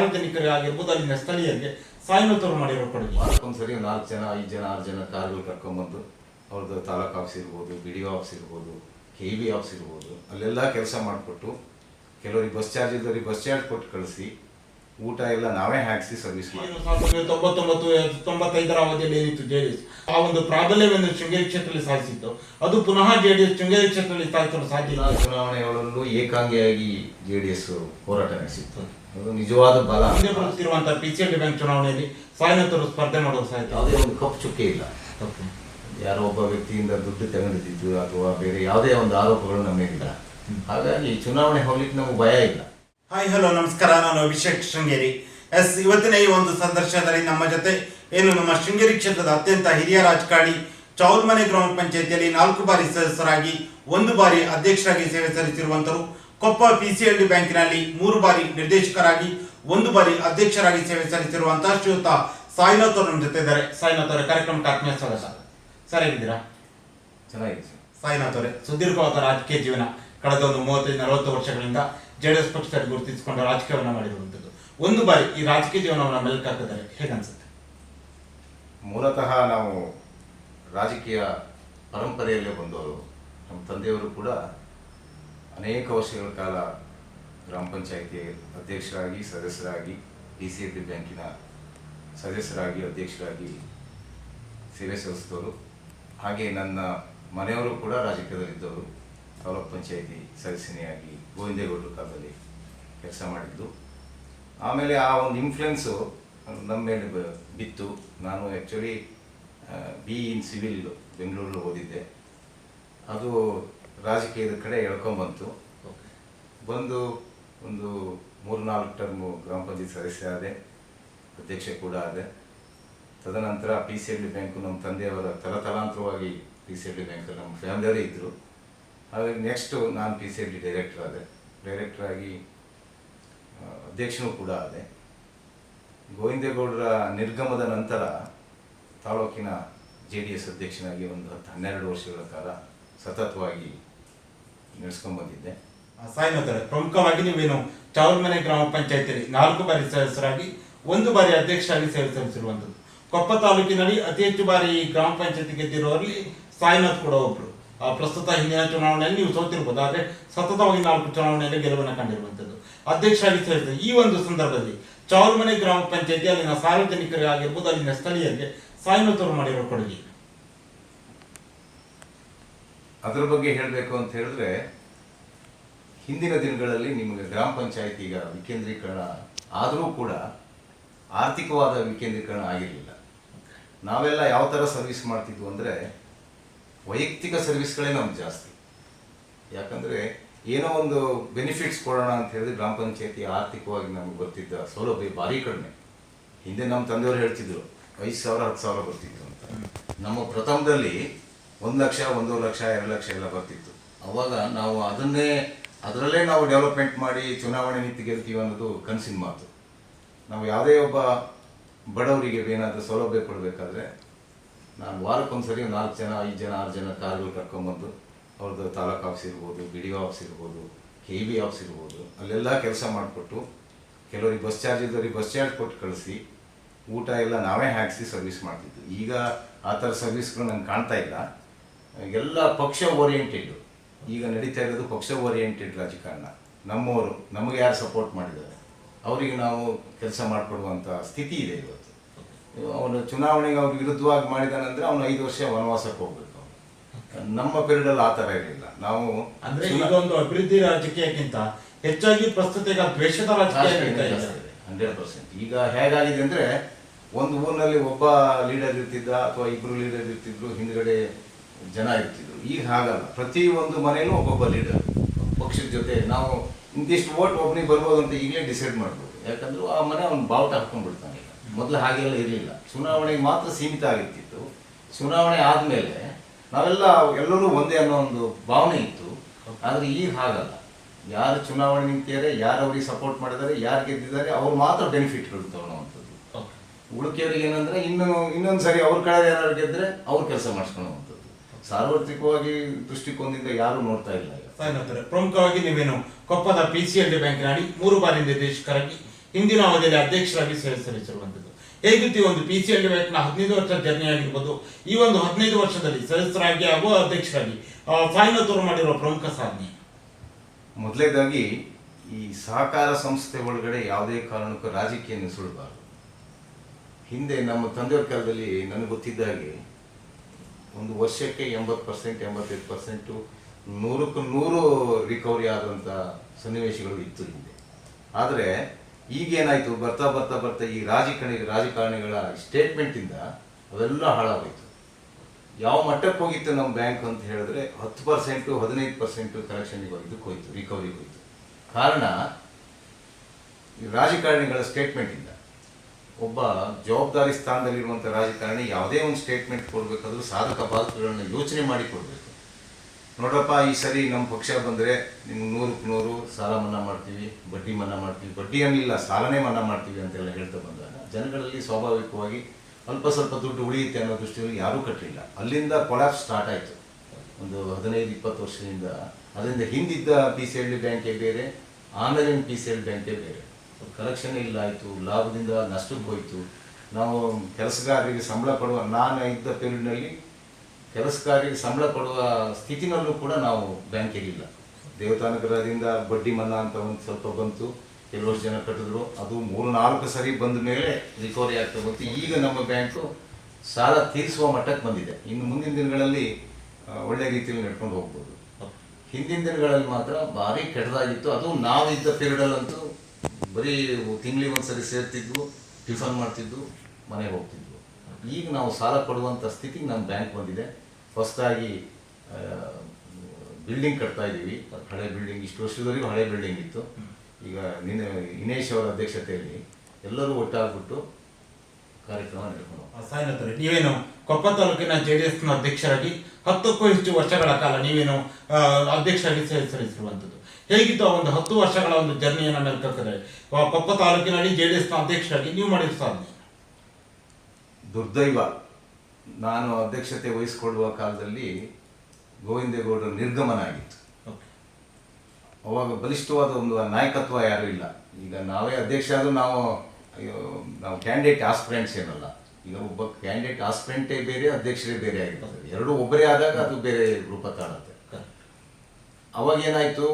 ಸಾರ್ವಜನಿಕರಿಗಾಗಿರ್ಬೋದು ಅಲ್ಲಿನ ಸ್ಥಳೀಯರಿಗೆ ಸಾಯಿನೋತರು ಮಾಡಿರೋ ಕೊಡುಗೆ. ಸರಿ ನಾಲ್ಕು ಜನ ಐದು ಜನ ಆರು ಜನ ಕಾರ್ಗಳು ಕರ್ಕೊಂಡ್ಬಂದು ಅವ್ರದ್ದು ತಾಲೂಕು ಆಫೀಸ್ ಇರ್ಬೋದು ಬಿ ಡಿ ಆಫೀಸ್ ಇರ್ಬೋದು ಕೆ ಬಿ ಆಫೀಸ್ ಇರ್ಬೋದು ಅಲ್ಲೆಲ್ಲ ಕೆಲಸ ಮಾಡಿಕೊಟ್ಟು ಕೆಲವರಿಗೆ ಬಸ್ ಚಾರ್ಜ್ ಇದ್ದವ್ರಿಗೆ ಬಸ್ ಚಾರ್ಜ್ ಕೊಟ್ಟು ಕಳಿಸಿ ಊಟ ಎಲ್ಲ ನಾವೇ ಹಾಕಿಸಿ ಸರ್ವಿಸ್ ಮಾಡಿ ಏನು ಸಾವಿರದ ತೊಂಬತ್ತೊಂಬತ್ತು ತೊಂಬತ್ತೈದರ ಅವಧಿಯಲ್ಲಿ ಏನಿತ್ತು ಜೆಡಿಎಸ್ ಆ ಒಂದು ಪ್ರಾಬಲ್ಯವನ್ನು ಶೃಂಗೇರಿ ಕ್ಷೇತ್ರದಲ್ಲಿ ಸಾಧಿಸಿತ್ತು. ಅದು ಪುನಃ ಜೆ ಡಿ ಎಸ್ ಶೃಂಗೇರಿ ಕ್ಷೇತ್ರದಲ್ಲಿ ಸಾಧಿಸಲು ಸಾಧ್ಯ ಚುನಾವಣೆಗಳಲ್ಲೂ ಏಕಾಂಗಿಯಾಗಿ ಜೆ ಡಿ ಎಸ್ ಹೋರಾಟ ನಡೆಸಿತ್ತು. ಅದು ನಿಜವಾದ ಬಲ. ಮುಂದೆ ಬರುತ್ತಿರುವಂತಹ ಪಿ ಸಿ ಬ್ಯಾಂಕ್ ಚುನಾವಣೆಯಲ್ಲಿ ಸಾಯಿನೋತರು ಸ್ಪರ್ಧೆ ಮಾಡುವ ಸಾಧ್ಯತೆ ಯಾವುದೇ ಒಂದು ಕಪ್ಪು ಚುಕ್ಕೆ ಇಲ್ಲ. ಯಾರೋ ಒಬ್ಬ ವ್ಯಕ್ತಿಯಿಂದ ದುಡ್ಡು ತಗೊಂಡಿದ್ದು ಅಥವಾ ಬೇರೆ ಯಾವುದೇ ಒಂದು ಆರೋಪಗಳು ನಮ್ಮ ಇಲ್ಲ ಹಾಗಾಗಿ ಚುನಾವಣೆ ಹೋಗ್ಲಿಕ್ಕೆ ನಮಗೆ ಭಯ ಇಲ್ಲ. ಹಾಯ್ ಹಲೋ ನಮಸ್ಕಾರ. ನಾನು ಅಭಿಷೇಕ್ ಶೃಂಗೇರಿ. ಎಸ್ ಇವತ್ತಿನ ಈ ಒಂದು ಸಂದರ್ಶನದಲ್ಲಿ ನಮ್ಮ ಜೊತೆ ಏನು ನಮ್ಮ ಶೃಂಗೇರಿ ಕ್ಷೇತ್ರದ ಅತ್ಯಂತ ಹಿರಿಯ ರಾಜಕಾರಣಿ ಚೌಲ್ಮನೆ ಗ್ರಾಮ ಪಂಚಾಯತಿಯಲ್ಲಿ ನಾಲ್ಕು ಬಾರಿ ಸದಸ್ಯರಾಗಿ ಒಂದು ಬಾರಿ ಅಧ್ಯಕ್ಷರಾಗಿ ಸೇವೆ ಸಲ್ಲಿಸಿರುವಂತರು ಕೊಪ್ಪ ಪಿಸಿಎಲ್ಡಿ ಬ್ಯಾಂಕಿನಲ್ಲಿ ಮೂರು ಬಾರಿ ನಿರ್ದೇಶಕರಾಗಿ ಒಂದು ಬಾರಿ ಅಧ್ಯಕ್ಷರಾಗಿ ಸೇವೆ ಸಲ್ಲಿಸಿರುವಂತಹ ಶ್ರೀಯುತ ಸಾಯಿನಾಥ್ ಅವರು ನಮ್ಮ ಜೊತೆ ಇದ್ದಾರೆ. ಸಾಯಿನಾಥ್ ಅವರ ಕಾರ್ಯಕ್ರಮಕ್ಕೆ ಆತ್ಮೀಯ ಸ್ವಾಗತ. ಸರ್ ಹೇಗಿದ್ದೀರಾ ಚೆನ್ನಾಗಿದೆ ಸರ್. ಸಾಯಿನಾಥ್ ಅವರೇ ಸುದೀರ್ಘವಾದ ರಾಜಕೀಯ ಜೀವನ ಕಳೆದ ಒಂದು ಮೂವತ್ತೈದು ನಲವತ್ತು ವರ್ಷಗಳಿಂದ ಜೆಡಿಎಸ್ ಪಕ್ಷದಲ್ಲಿ ಗುರುತಿಸಿಕೊಂಡು ರಾಜಕೀಯವನ್ನು ಮಾಡಿರುವಂಥದ್ದು. ಒಂದು ಬಾರಿ ಈ ರಾಜಕೀಯ ಜೀವನವನ್ನು ಮೆಲ್ಕ್ ಹೇಗೆ ಹೇಗನ್ಸುತ್ತೆ ಮೂಲತಃ ನಾವು ರಾಜಕೀಯ ಪರಂಪರೆಯಲ್ಲೇ ಬಂದವರು. ನಮ್ಮ ತಂದೆಯವರು ಕೂಡ ಅನೇಕ ವರ್ಷಗಳ ಕಾಲ ಗ್ರಾಮ ಪಂಚಾಯಿತಿ ಅಧ್ಯಕ್ಷರಾಗಿ, ಸದಸ್ಯರಾಗಿ, ಡಿ ಸಿ ಎಲ್ ಬ್ಯಾಂಕಿನ ಸದಸ್ಯರಾಗಿ, ಅಧ್ಯಕ್ಷರಾಗಿ ಸೇವೆ ಸಲ್ಲಿಸಿದವರು. ಹಾಗೆ ನನ್ನ ಮನೆಯವರು ಕೂಡ ರಾಜಕೀಯದಲ್ಲಿದ್ದವರು. ತಾಲೂಕ್ ಪಂಚಾಯಿತಿ ಸದಸ್ಯನಿಯಾಗಿ ಗೋವಿಂದೇಗೌಡರು ಕಾಲದಲ್ಲಿ ಕೆಲಸ ಮಾಡಿದ್ದು. ಆಮೇಲೆ ಆ ಒಂದು ಇನ್ಫ್ಲುಯೆನ್ಸು ನಮ್ಮ ಮೇಲೆ ಬಿತ್ತು. ನಾನು ಆ್ಯಕ್ಚುಲಿ ಬಿ ಇನ್ ಸಿವಿಲ್ ಬೆಂಗಳೂರಲ್ಲಿ ಓದಿದ್ದೆ. ಅದು ರಾಜಕೀಯದ ಕಡೆ ಎಳ್ಕೊಂಬಂತು. ಬಂದು ಒಂದು ಮೂರು ನಾಲ್ಕು ಟರ್ಮು ಗ್ರಾಮ ಪಂಚಾಯತ್ ಸದಸ್ಯ ಆದೆ ಅಧ್ಯಕ್ಷ ಕೂಡ ಆದೆ. ತದನಂತರ P C L D bank ನಮ್ಮ ತಂದೆಯವರ ತಲತಲಾಂತರವಾಗಿ P C L D bank ನಮ್ಮ ಫ್ಯಾಮಿಲಿಯವರೇ ಇದ್ದರು ಹಾಗಾಗಿ ನೆಕ್ಸ್ಟು ನಾನು P C L D director ಆದೆ. ಡೈರೆಕ್ಟರ್ ಆಗಿ ಆ, ಅಧ್ಯಕ್ಷನೂ ಕೂಡ ಆದೆ. ಗೋವಿಂದೇಗೌಡರ ನಿರ್ಗಮದ ನಂತರ ತಾಲೂಕಿನ ಜೆ ಡಿ ಎಸ್ ಅಧ್ಯಕ್ಷನಾಗಿ ಒಂದು ಹತ್ತು ಹನ್ನೆರಡು ವರ್ಷಗಳ ಕಾಲ ಸತತವಾಗಿ ನಡೆಸ್ಕೊಂಡ್ಬಂದಿದ್ದೆ ಸಾಯಿನಾಥ್ ಅವರೇ ಪ್ರಮುಖವಾಗಿ ನೀವೇನು ಚಾವಲ್ಮನೆ ಗ್ರಾಮ ಪಂಚಾಯತಿಯಲ್ಲಿ ನಾಲ್ಕು ಬಾರಿ ಸದಸ್ಯರಾಗಿ, ಒಂದು ಬಾರಿ ಅಧ್ಯಕ್ಷರಾಗಿ ಸೇವೆ ಸಲ್ಲಿಸಿರುವಂಥದ್ದು. ಕೊಪ್ಪ ತಾಲೂಕಿನಲ್ಲಿ ಅತಿ ಹೆಚ್ಚು ಬಾರಿ ಗ್ರಾಮ ಪಂಚಾಯತಿ ಗೆದ್ದಿರುವವರಲ್ಲಿ ಸಾಯಿನಾಥ್ ಕೂಡ ಒಬ್ರು. ಪ್ರಸ್ತುತ ಹಿಂದಿನ ಚುನಾವಣೆಯಲ್ಲಿ ನೀವು ಸೋತಿರ್ಬೋದು, ಆದರೆ ಸತತವಾಗಿ ನಾಲ್ಕು ಚುನಾವಣೆಯಲ್ಲಿ ಗೆಲುವನ್ನು ಕಂಡಿರುವಂಥದ್ದು. ಅಧ್ಯಕ್ಷರಾಗಿ ಸೇರಿದ್ದು ಈ ಒಂದು ಸಂದರ್ಭದಲ್ಲಿ ಚಾವಲ್ಮನೆ ಗ್ರಾಮ ಪಂಚಾಯತಿ, ಅಲ್ಲಿನ ಸಾರ್ವಜನಿಕರಿಗಾಗಿರ್ಬೋದು, ಅಲ್ಲಿನ ಸ್ಥಳೀಯರಿಗೆ ಸಾಯಿನಾಥ್ ಅವರು ಮಾಡಿರುವ ಕೊಡುಗೆ. ಅದರ ಬಗ್ಗೆ ಹೇಳಬೇಕು ಅಂತ ಹೇಳಿದ್ರೆ ಹಿಂದಿನ ದಿನಗಳಲ್ಲಿ ನಿಮಗೆ ಗ್ರಾಮ ಪಂಚಾಯತ್ ಈಗ ವಿಕೇಂದ್ರೀಕರಣ ಆದರೂ ಕೂಡ ಆರ್ಥಿಕವಾದ ವಿಕೇಂದ್ರೀಕರಣ ಆಗಿರಲಿಲ್ಲ. ನಾವೆಲ್ಲ ಯಾವ ಥರ ಸರ್ವಿಸ್ ಮಾಡ್ತಿದ್ವು ಅಂದರೆ ವೈಯಕ್ತಿಕ ಸರ್ವಿಸ್ಗಳೇ ನಮ್ಗೆ ಜಾಸ್ತಿ. ಯಾಕಂದರೆ ಏನೋ ಒಂದು ಬೆನಿಫಿಟ್ಸ್ ಕೊಡೋಣ ಅಂತ ಹೇಳಿದ್ರೆ ಗ್ರಾಮ ಪಂಚಾಯತಿ ಆರ್ಥಿಕವಾಗಿ ನಮಗೆ ಗೊತ್ತಿದ್ದ ಸೌಲಭ್ಯ ಭಾರಿ ಕಡಿಮೆ. ಹಿಂದೆ ನಮ್ಮ ತಂದೆಯವರು ಹೇಳ್ತಿದ್ರು ಐದು ಸಾವಿರ ಹತ್ತು ಸಾವಿರ ಬರ್ತಿತ್ತು ಅಂತ. ನಮ್ಮ ಪ್ರಥಮದಲ್ಲಿ ಒಂದು ಲಕ್ಷ, ಒಂದೂವರೆ ಲಕ್ಷ, ಎರಡು ಲಕ್ಷ ಎಲ್ಲ ಬರ್ತಿತ್ತು. ಅವಾಗ ನಾವು ಅದನ್ನೇ, ಅದರಲ್ಲೇ ನಾವು ಡೆವಲಪ್ಮೆಂಟ್ ಮಾಡಿ ಚುನಾವಣೆ ನಿಂತು ಗೆಲ್ತೀವಿ ಅನ್ನೋದು ಕನಸಿನ ಮಾತು. ನಾವು ಯಾವುದೇ ಒಬ್ಬ ಬಡವರಿಗೆ ಏನಾದರೂ ಸೌಲಭ್ಯ ಕೊಡಬೇಕಾದ್ರೆ ನಾನು ವಾರಕ್ಕೊಂದ್ಸರಿ ನಾಲ್ಕು ಜನ, ಐದು ಜನ, ಆರು ಜನ ಕಾರ್ಗಳು ಕರ್ಕೊಂಬಂದು ಅವ್ರದ್ದು ತಾಲೂಕು ಆಫೀಸ್ ಇರ್ಬೋದು ಬಿ ಡಿ ಆಫೀಸ್ ಇರ್ಬೋದು ಕೆ ಬಿ ಆಫೀಸ್ ಇರ್ಬೋದು, ಅಲ್ಲೆಲ್ಲ ಕೆಲಸ ಮಾಡಿಕೊಟ್ಟು ಕೆಲವರಿಗೆ ಬಸ್ ಚಾರ್ಜ್ ಇದ್ದವ್ರಿಗೆ ಬಸ್ ಚಾರ್ಜ್ ಕೊಟ್ಟು ಕಳಿಸಿ ಊಟ ಎಲ್ಲ ನಾವೇ ಹಾಕಿಸಿ ಸರ್ವಿಸ್ ಮಾಡ್ತಿದ್ವಿ. ಈಗ ಆ ಥರ ಸರ್ವಿಸ್ಗಳು ನಂಗೆ ಕಾಣ್ತಾ ಇಲ್ಲ. ಎಲ್ಲ ಪಕ್ಷ ಓರಿಯೆಂಟೆಡ್. ಈಗ ನಡೀತಾ ಇರೋದು ಪಕ್ಷ ಓರಿಯೆಂಟೆಡ್ ರಾಜಕಾರಣ. ನಮ್ಮವರು ನಮಗೆ ಯಾರು ಸಪೋರ್ಟ್ ಮಾಡಿದ್ದಾರೆ? ಅವರಿಗೆ ನಾವು ಕೆಲಸ ಮಾಡಿಕೊಡುವಂಥ ಸ್ಥಿತಿ ಇದೆ ಇವತ್ತು. ಅವನು ಚುನಾವಣೆಗೆ ಅವ್ರ ವಿರುದ್ಧವಾಗಿ ಮಾಡಿದಾನಂದ್ರೆ ಅವನು ಐದು ವರ್ಷ ವನವಾಸಕ್ಕೆ ಹೋಗ್ಬೇಕು ನಮ್ಮ ಪೀರಿಯಡಲ್ಲಿ ಆ ಥರ ಇರಲಿಲ್ಲ. ನಾವು ಅಂದ್ರೆ ಒಂದು ಅಭಿವೃದ್ಧಿ ರಾಜಕೀಯಕ್ಕಿಂತ ಹೆಚ್ಚಾಗಿ ಪ್ರಸ್ತುತ ಈಗ ದ್ವೇಷದ ರಾಜಕೀಯ ನಡೀತಾ ಇದೆ. ಹಂಡ್ರೆಡ್ ಪರ್ಸೆಂಟ್ ಈಗ ಹೇಗಾಗಿದೆ ಅಂದ್ರೆ ಒಂದು ಊರಿನಲ್ಲಿ ಒಬ್ಬ ಲೀಡರ್ ಇರ್ತಿದ್ದ ಅಥವಾ ಇಬ್ರು ಲೀಡರ್ ಇರ್ತಿದ್ರು ಹಿಂದ್ಗಡೆ ಜನ ಇರ್ತಿದ್ರು. ಈಗ ಹಾಗಲ್ಲ. ಪ್ರತಿ ಒಂದು ಮನೆಯೂ ಒಬ್ಬೊಬ್ಬ ಲೀಡರ್ ಪಕ್ಷದ ಜೊತೆ ನಾವು ಇಂತಿಷ್ಟು ಓಟ್ ಒಬ್ಬನಿಗೆ ಬರ್ಬೋದು ಅಂತ ಈಗಲೇ ಡಿಸೈಡ್ ಮಾಡ್ಬೋದು. ಯಾಕಂದ್ರೆ ಆ ಮನೆ ಅವ್ನು ಬಾವುಟ ಹಾಕೊಂಡ್ಬಿಡ್ತಾನೆ ಈಗ. ಮೊದಲು ಹಾಗೆಲ್ಲ ಇರಲಿಲ್ಲ. ಚುನಾವಣೆಗೆ ಮಾತ್ರ ಸೀಮಿತ ಆಗಿರ್ತಿತ್ತು. ಚುನಾವಣೆ ಆದಮೇಲೆ ನಾವೆಲ್ಲ ಎಲ್ಲರೂ ಒಂದೇ ಅನ್ನೋ ಒಂದು ಭಾವನೆ ಇತ್ತು. ಆದರೆ ಈಗ ಹಾಗಲ್ಲ. ಯಾರು ಚುನಾವಣೆ ನಿಂತಿದ್ದಾರೆ ಯಾರು ಅವ್ರಿಗೆ ಸಪೋರ್ಟ್ ಮಾಡಿದ್ದಾರೆ ಯಾರು ಗೆದ್ದಿದ್ದಾರೆ ಅವ್ರು ಮಾತ್ರ ಬೆನಿಫಿಟ್ ಇರುತ್ತೆ ಅನ್ನೋವಂಥದ್ದು ಉಳಿಕೆಯವ್ರಿಗೆ ಏನಂದ್ರೆ ಇನ್ನೂ ಇನ್ನೊಂದು ಸರಿ ಅವ್ರ ಕಡೆ ಯಾರು ಗೆದ್ದರೆ ಅವ್ರು ಕೆಲಸ ಮಾಡಿಸ್ಕೊಳ್ಳುವಂಥದ್ದು. ಸಾರ್ವತ್ರಿಕವಾಗಿ ದೃಷ್ಟಿಕೋನದಿಂದ ಯಾರು ನೋಡ್ತಾ ಇಲ್ಲ ಈಗ. ಸಾಯಿನಾಥ್ ಪ್ರಮುಖವಾಗಿ ನೀವೇನು ಕೊಪ್ಪದ ಪಿ ಸಿ ಎಲ್ ಡಿ ಬ್ಯಾಂಕಿನಲ್ಲಿ ಮೂರು ಬಾರಿ ನಿರ್ದೇಶಕರಾಗಿ ಹಿಂದಿನ ಅವಧಿಯಲ್ಲಿ ಅಧ್ಯಕ್ಷರಾಗಿ ಸೇವೆ ಸಲ್ಲಿಸಿರುವಂಥದ್ದು ಹೇಗಿತ್ತು ಈ ಒಂದು ಪಿ ಸಿ ಎಲ್ ಬ್ಯಾಂಕ್ನ ಹದಿನೈದು ವರ್ಷ ಜರ್ನಿ ಆಗಿರ್ಬೋದು ಈ ಒಂದು ಹದಿನೈದು ವರ್ಷದಲ್ಲಿ ಸದಸ್ಯರಾಗಿ ಹಾಗೂ ಅಧ್ಯಕ್ಷರಾಗಿ ಸಾಯಿನತೂರು ಮಾಡಿರುವ ಪ್ರಮುಖ ಸಾಧನೆ. ಮೊದಲೇದಾಗಿ ಈ ಸಹಕಾರ ಸಂಸ್ಥೆ ಒಳಗಡೆ ಯಾವುದೇ ಕಾರಣಕ್ಕೂ ರಾಜಕೀಯ ನುಸುಳಬಾರದು. ಹಿಂದೆ ನಮ್ಮ ತಂದೆಯವ್ರ ಕಾಲದಲ್ಲಿ ನನಗೆ ಗೊತ್ತಿದ್ದ ಹಾಗೆ ಒಂದು ವರ್ಷಕ್ಕೆ ಎಂಬತ್ತು ಪರ್ಸೆಂಟ್ ಎಂಬತ್ತೈದು ಪರ್ಸೆಂಟು ನೂರಕ್ಕೆ ನೂರು ರಿಕವರಿ ಆದಂಥ ಸನ್ನಿವೇಶಗಳು ಇತ್ತು ಹಿಂದೆ. ಆದರೆ ಈಗೇನಾಯಿತು? ಬರ್ತಾ ಬರ್ತಾ ಬರ್ತಾ ಈ ರಾಜಕಾರಣಿ, ರಾಜಕಾರಣಿಗಳ ಸ್ಟೇಟ್ಮೆಂಟಿಂದ ಅವೆಲ್ಲ ಹಾಳಾಗೋಯ್ತು. ಯಾವ ಮಟ್ಟಕ್ಕೆ ಹೋಗಿತ್ತು ನಮ್ಮ ಬ್ಯಾಂಕ್ ಅಂತ ಹೇಳಿದ್ರೆ ಹತ್ತು ಪರ್ಸೆಂಟು ಹದಿನೈದು ಪರ್ಸೆಂಟು ಕಲೆಕ್ಷನ್ಗೆ ಹೋಗಿದ್ದಕ್ಕೆ ಹೋಯ್ತು ರಿಕವರಿಗೆ ಹೋಯ್ತು ಕಾರಣ ರಾಜಕಾರಣಿಗಳ ಸ್ಟೇಟ್ಮೆಂಟಿಂದ ಒಬ್ಬ ಜವಾಬ್ದಾರಿ ಸ್ಥಾನದಲ್ಲಿರುವಂಥ ರಾಜಕಾರಣಿ ಯಾವುದೇ ಒಂದು ಸ್ಟೇಟ್ಮೆಂಟ್ ಕೊಡಬೇಕಾದ್ರೂ ಸಾಧಕ ಬಾಧಕಗಳನ್ನ ಯೋಚನೆ ಮಾಡಿ ಕೊಡಬೇಕು. ನೋಡಪ್ಪ, ಈ ಸರಿ ನಮ್ಮ ಪಕ್ಷ ಬಂದರೆ ನಿಮ್ಗೆ ನೂರಕ್ಕೆ ನೂರು ಸಾಲ ಮನ್ನಾ ಮಾಡ್ತೀವಿ, ಬಡ್ಡಿ ಮನ್ನಾ ಮಾಡ್ತೀವಿ. ಬಡ್ಡಿ ಅನ್ನಿಲ್ಲ, ಸಾಲನೇ ಮನ್ನಾ ಮಾಡ್ತೀವಿ ಅಂತೆಲ್ಲ ಹೇಳ್ತಾ ಬಂದಾಗ ಜನಗಳಲ್ಲಿ ಸ್ವಾಭಾವಿಕವಾಗಿ ಅಲ್ಪ ಸ್ವಲ್ಪ ದುಡ್ಡು ಉಳಿಯುತ್ತೆ ಅನ್ನೋ ದೃಷ್ಟಿಯಲ್ಲಿ ಯಾರೂ ಕಟ್ಟಲಿಲ್ಲ ಅಲ್ಲಿಂದ ಕೊಲಾಪ್ಸ್ ಸ್ಟಾರ್ಟ್ ಆಯಿತು. ಒಂದು ಹದಿನೈದು, ಇಪ್ಪತ್ತು ವರ್ಷದಿಂದ. ಅದರಿಂದ ಹಿಂದಿದ್ದ ಪಿ ಸಿ ಎಲ್ ಡಿ ಬ್ಯಾಂಕೇ ಬೇರೆ, ಆಮೇಲಿನ ಪಿ ಸಿ ಎಲ್ ಬ್ಯಾಂಕೇ ಬೇರೆ. ಕಲೆಕ್ಷನ್ ಇಲ್ಲ ಆಯಿತು, ಲಾಭದಿಂದ ನಷ್ಟಕ್ಕೆ ಹೋಯಿತು. ನಾವು ಕೆಲಸಗಾರರಿಗೆ ಸಂಬಳ ಕೊಡುವ, ನಾನು ಇದ್ದ ಪೀರಿಯಡ್ನಲ್ಲಿ ಕೆಲಸಗಾರರಿಗೆ ಸಂಬಳ ಕೊಡುವ ಸ್ಥಿತಿನಲ್ಲೂ ಕೂಡ ನಾವು ಬ್ಯಾಂಕಿಗಿಲ್ಲ ದೇವತಾನುಗ್ರಹದಿಂದ ಬಡ್ಡಿ ಮನ್ನಾ ಅಂತ ಒಂದು ಸ್ವಲ್ಪ ಬಂತು ಕೆಲವಷ್ಟು ಜನ ಕಟ್ಟಿದ್ರು. ಅದು ಮೂರು ನಾಲ್ಕು ಸರಿ ಬಂದ ಮೇಲೆ ರಿಕವರಿ ಆಗ್ತಾ ಬಂತು. ಈಗ ನಮ್ಮ ಬ್ಯಾಂಕು ಸಾಲ ತೀರಿಸುವ ಮಟ್ಟಕ್ಕೆ ಬಂದಿದೆ. ಇನ್ನು ಮುಂದಿನ ದಿನಗಳಲ್ಲಿ ಒಳ್ಳೆ ರೀತಿಯಲ್ಲಿ ನಡ್ಕೊಂಡು ಹೋಗ್ಬೋದು. ಹಿಂದಿನ ದಿನಗಳಲ್ಲಿ ಮಾತ್ರ ಭಾರಿ ಕೆಟ್ಟದಾಗಿತ್ತು. ಅದು ನಾವು ಇದ್ದ ಪೀರಿಯಡಲ್ಲಂತೂ ಬರೀ ತಿಂಗಳಿಗೆ ಒಂದ್ಸರಿ ಸೇರ್ತಿದ್ವು, ಟಿಫನ್ ಮಾಡ್ತಿದ್ವು, ಮನೆಗೆ ಹೋಗ್ತಿದ್ವು. ಈಗ ನಾವು ಸಾಲ ಕೊಡುವಂಥ ಸ್ಥಿತಿಗೆ ನಮ್ಮ ಬ್ಯಾಂಕ್ ಬಂದಿದೆ. ಫಸ್ಟಾಗಿ ಬಿಲ್ಡಿಂಗ್ ಕಟ್ತಾ ಇದ್ದೀವಿ ಹಳೆ ಬಿಲ್ಡಿಂಗ್, ಇಷ್ಟು ವರ್ಷದವರೆಗೂ ಹಳೆ ಬಿಲ್ಡಿಂಗ್ ಇತ್ತು. ಈಗ ನಿನ್ನೆ ಇನೇಶ್ ಅವರ ಅಧ್ಯಕ್ಷತೆಯಲ್ಲಿ ಎಲ್ಲರೂ ಒಟ್ಟಾಗ್ಬಿಟ್ಟು ಕಾರ್ಯಕ್ರಮ. ಸಾಯಿನತರೆ ನೀವೇನು ಕೊಪ್ಪ ತಾಲೂಕಿನ ಜೆ ಡಿ ಎಸ್ನ ಅಧ್ಯಕ್ಷರಾಗಿ ಹತ್ತಕ್ಕೂ ಹೆಚ್ಚು ವರ್ಷಗಳ ಕಾಲ ನೀವೇನು ಅಧ್ಯಕ್ಷರಾಗಿ ಸೇವೆ ಸಲ್ಲಿಸಿರುವಂಥದ್ದು ಹೇಗಿತ್ತು ಆ ಒಂದು ಹತ್ತು ವರ್ಷಗಳ ಒಂದು ಜರ್ನಿಯನ್ನು ಮೆಲ್ಕಕ್ಕಿದ್ರೆ ಕೊಪ್ಪ ತಾಲೂಕಿನಲ್ಲಿ ಜೆ ಡಿ ಎಸ್ನ ಅಧ್ಯಕ್ಷರಾಗಿ ನೀವು ಮಾಡಿದ ಸಾಧನೆ ದುರ್ದೈವ. ನಾನು ಅಧ್ಯಕ್ಷತೆ ವಹಿಸಿಕೊಳ್ಳುವ ಕಾಲದಲ್ಲಿ ಗೋವಿಂದೇಗೌಡರು ನಿರ್ಗಮನ ಆಗಿತ್ತು ಓಕೆ. ಅವಾಗ ಬಲಿಷ್ಠವಾದ ಒಂದು ನಾಯಕತ್ವ ಯಾರೂ ಇಲ್ಲ. ಈಗ ನಾವೇ ಅಧ್ಯಕ್ಷ ಆದರೂ ನಾವು ಅಯ್ಯೋ, ನಾವು ಕ್ಯಾಂಡಿಡೇಟ್ ಆಸ್ಪಿರೆಂಟ್ಸ್ ಏನಲ್ಲ. ಈಗ ಒಬ್ಬ ಕ್ಯಾಂಡಿಡೇಟ್ ಆಸ್ಪಿರೆಂಟೇ ಬೇರೆ ಅಧ್ಯಕ್ಷರೇ ಬೇರೆ ಆಗಿರ್ತದೆ. ಎರಡು ಒಬ್ಬರೇ ಆದಾಗ ಅದು ಬೇರೆ ರೂಪ ತಾಳುತ್ತೆ ಅವಾಗ ಏನಾಯಿತು?